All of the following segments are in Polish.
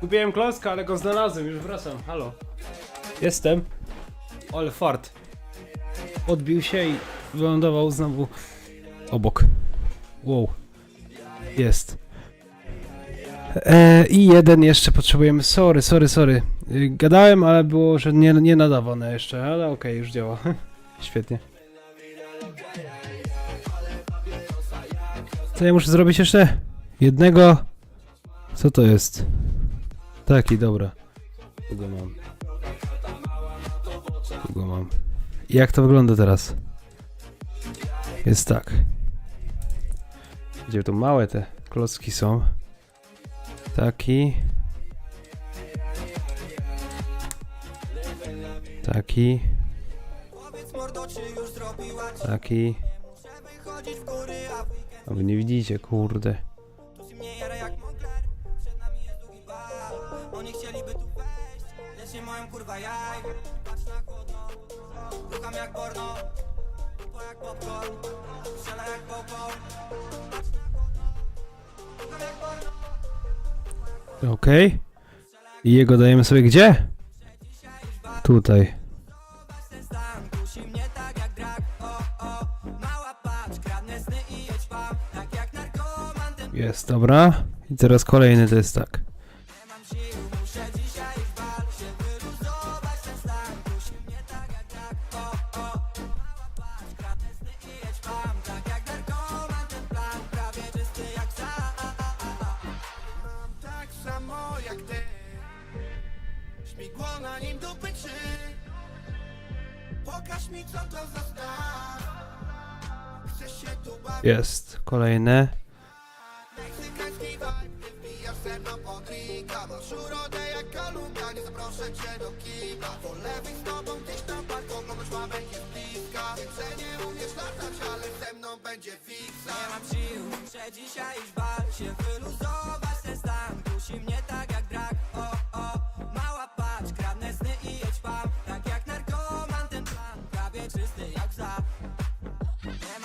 Kupiłem klocka, ale go znalazłem, już wracam. Halo. Jestem. Ale fart. Odbił się i wylądował znowu obok. Wow. Jest. E, I jeden jeszcze potrzebujemy. Sorry, sorry, sorry. Y, Gadałem, ale było, że nie, nie nadawane jeszcze, ale okej, już działa. Świetnie. Co ja muszę zrobić jeszcze? Jednego. Co to jest? Taki, dobra. Tu go mam. Tu go mam. I jak to wygląda teraz? Jest tak. Gdzie tu małe te klocki są? Taki. Taki. Taki. A wy nie widzicie, kurde. Kurwa jaj Patrz na chłodno jak porno jak popcorn Strzela jak popcorn Patrz na chłodno jak porno Okej. I jego dajemy sobie gdzie? Tutaj. Jest, dobra. I teraz kolejny to jest tak. Ze mną będzie Nie mam muszę dzisiaj iść bal Się wyluzować ten stan Kusi mnie tak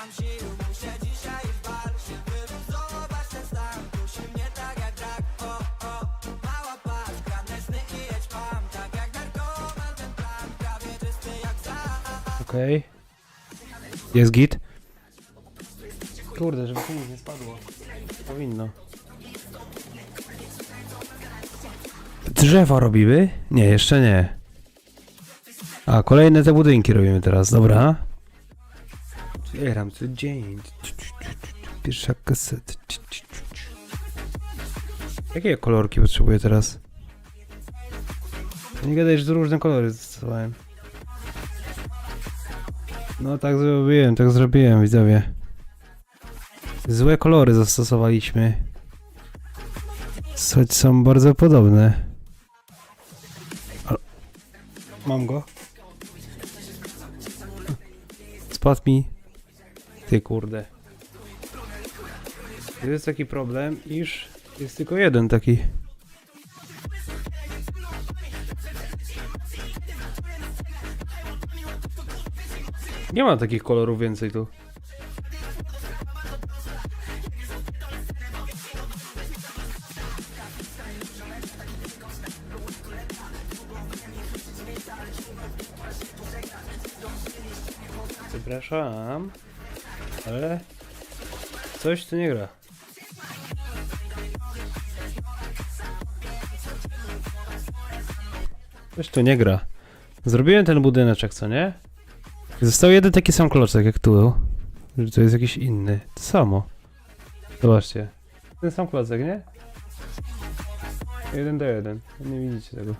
mam sił, muszę dzisiaj w bal Się wyluzować ten stan Kusi mnie tak jak drag O, o, mała patrz Kradnę sny i jedź pam Tak jak narkoman ten plan Prawie czysty jak za Okej. Jest git. Kurde, żeby tu nic nie spadło. Powinno. Drzewa robimy? Nie, jeszcze nie. A, kolejne te budynki robimy teraz, dobra. Otwieram co dzień. Pierwsza kaseta. Jakie kolorki potrzebuję teraz? Nie gadaj, że różne kolory zastosowałem. No tak zrobiłem, tak zrobiłem, widzowie. Złe kolory zastosowaliśmy. Choć są bardzo podobne. Ale... Mam go. Spadł mi. Ty kurde. To jest taki problem, iż jest tylko jeden taki. Nie ma takich kolorów więcej tu. Przepraszam, ale coś tu nie gra. Coś tu nie gra. Zrobiłem ten budyneczek, co nie? Został jeden taki sam kloczek jak tu. To jest jakiś inny. To samo. Zobaczcie. Ten sam klocek, nie? Jeden do jeden. Nie widzicie tego.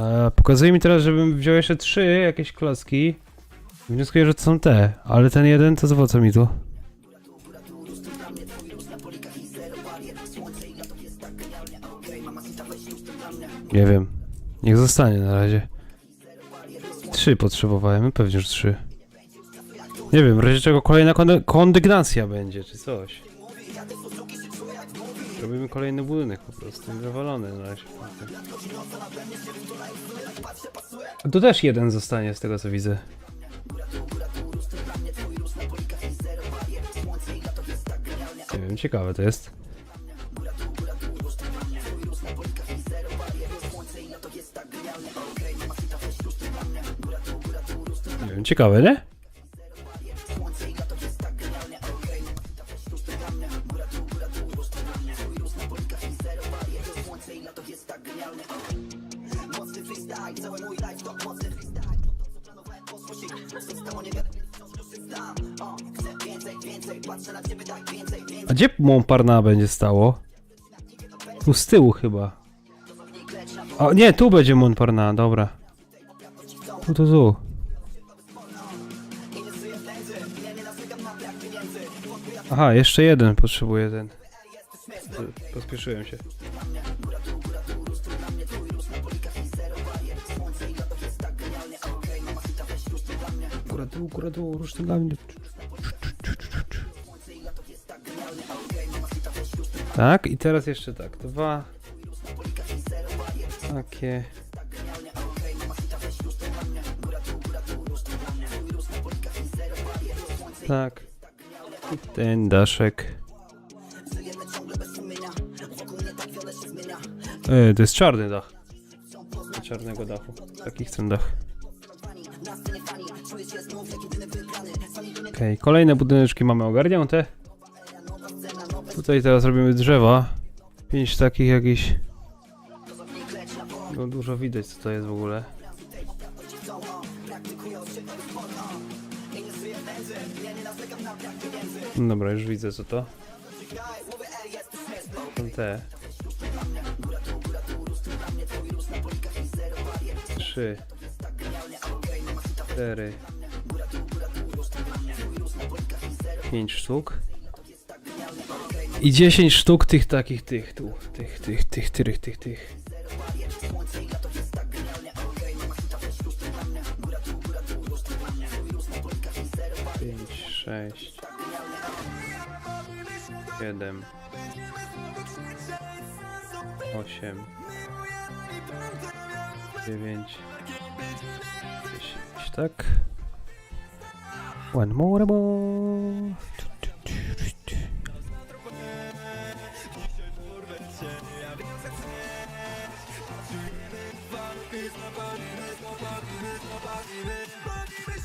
A, pokazuje mi teraz, żebym wziął jeszcze trzy jakieś klocki. Wnioskuję, że to są te, ale ten jeden to z mi tu? Nie wiem. Niech zostanie na razie. Trzy potrzebowałem, pewnie, że trzy. Nie wiem, w razie czego kolejna kondy- kondygnacja będzie, czy coś. Robimy kolejny budynek po prostu, zawalony na razie. Tu też jeden zostanie z tego co widzę. Ciekawe to jest. Nie wiem, ciekawe, nie? Mocny freestyle, cały mój life to mocny gdzie Montparnasse będzie stało? Tu z tyłu chyba. O nie, tu będzie Montparnasse, dobra. Tu, tu, tu. Aha, jeszcze jeden potrzebuję ten. Pospieszyłem się. Góra dół, góra dół, rusz dla mnie. Tak, i teraz jeszcze tak. Dwa. Takie. Tak. I ten daszek. E, to jest czarny dach. Czarnego dachu. Taki chcę dach. Okej, kolejne budyneczki mamy ogarnięte. Tutaj teraz robimy drzewa. Pięć takich jakichś. No dużo widać co to jest w ogóle. Dobra, już widzę co to. Te. Trzy. Cztery. Pięć sztuk. I 10 sztuk tych takich tych tu. Tych, tych, tych, tych, tych, tych. Sześć. Siedem. Osiem. Dziewięć. Dziesięć, tak? One more more.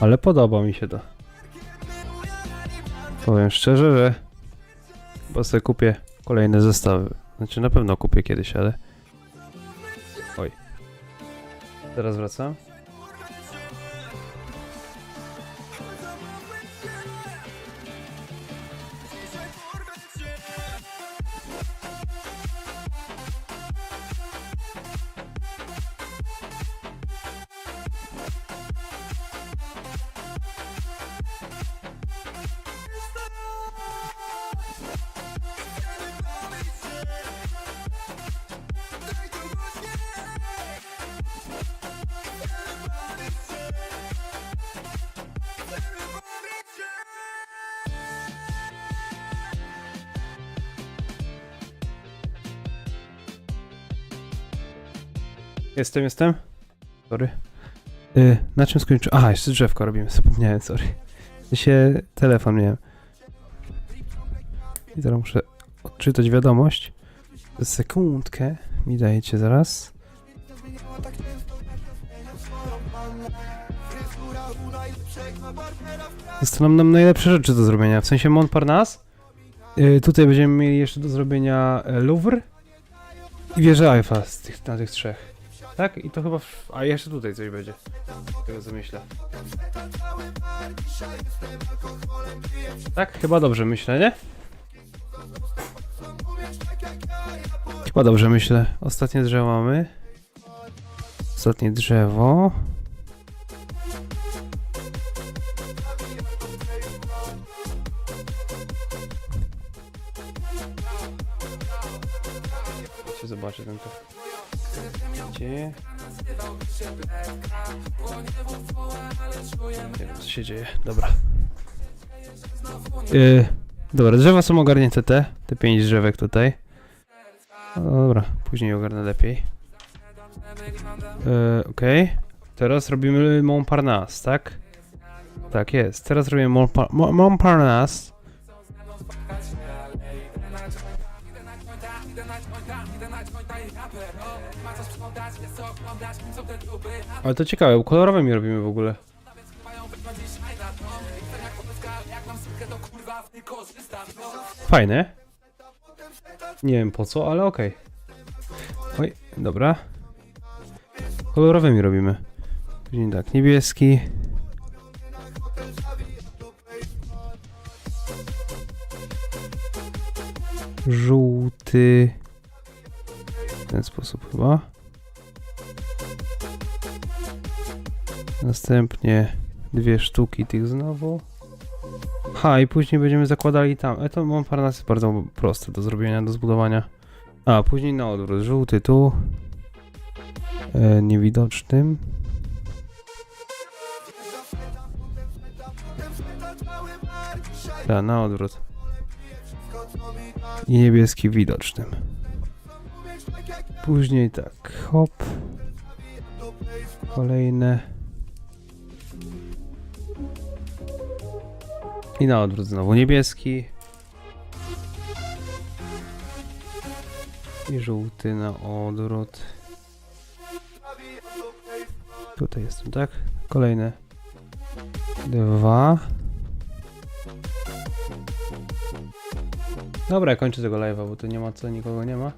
Ale podoba mi się to. Powiem szczerze, że chyba sobie kupię kolejne zestawy. Znaczy na pewno kupię kiedyś, ale... Oj. Teraz wracam. Jestem, jestem. Sorry. Y, na czym skończyłem? Aha, jeszcze drzewko robimy, zapomniałem, sorry. Się telefon miałem. I teraz muszę odczytać wiadomość. Sekundkę mi dajecie zaraz. Zostaną nam najlepsze rzeczy do zrobienia, w sensie Montparnasse. Y, tutaj będziemy mieli jeszcze do zrobienia e, Louvre i wieżę Eiffla z tych, na tych trzech. Tak? I to chyba... W... A jeszcze tutaj coś będzie. Tego co myślę. Tak? Chyba dobrze myślę, nie? Chyba dobrze myślę. Ostatnie drzewo mamy. Ostatnie drzewo. Chcę zobaczyć ten to. Gdzie? Nie wiem, co się dzieje. Dobra. Yy, dobra, drzewa są ogarnięte te. Te pięć drzewek tutaj. No dobra, później ogarnę lepiej. Yy, Okej. Teraz robimy Montparnasse, tak? Tak jest. Teraz robimy Montpa- Mo- Montparnasse. Ale to ciekawe, bo kolorowymi robimy w ogóle. Fajne. Nie wiem po co, ale okej. Oj, dobra. Kolorowymi robimy. Później tak, niebieski. Żółty. W ten sposób chyba. Następnie dwie sztuki tych znowu. Ha, i później będziemy zakładali tam. E to Montparnasse jest bardzo proste do zrobienia, do zbudowania. A, później na odwrót. Żółty tu. E, niewidocznym. Ta, na odwrót. I niebieski widocznym. Później tak, hop. Kolejne. I na odwrót znowu niebieski. I żółty na odwrót. Tutaj jestem, tak? Kolejne. Dwa. Dobra, kończę tego live'a, bo tu nie ma co, nikogo nie ma.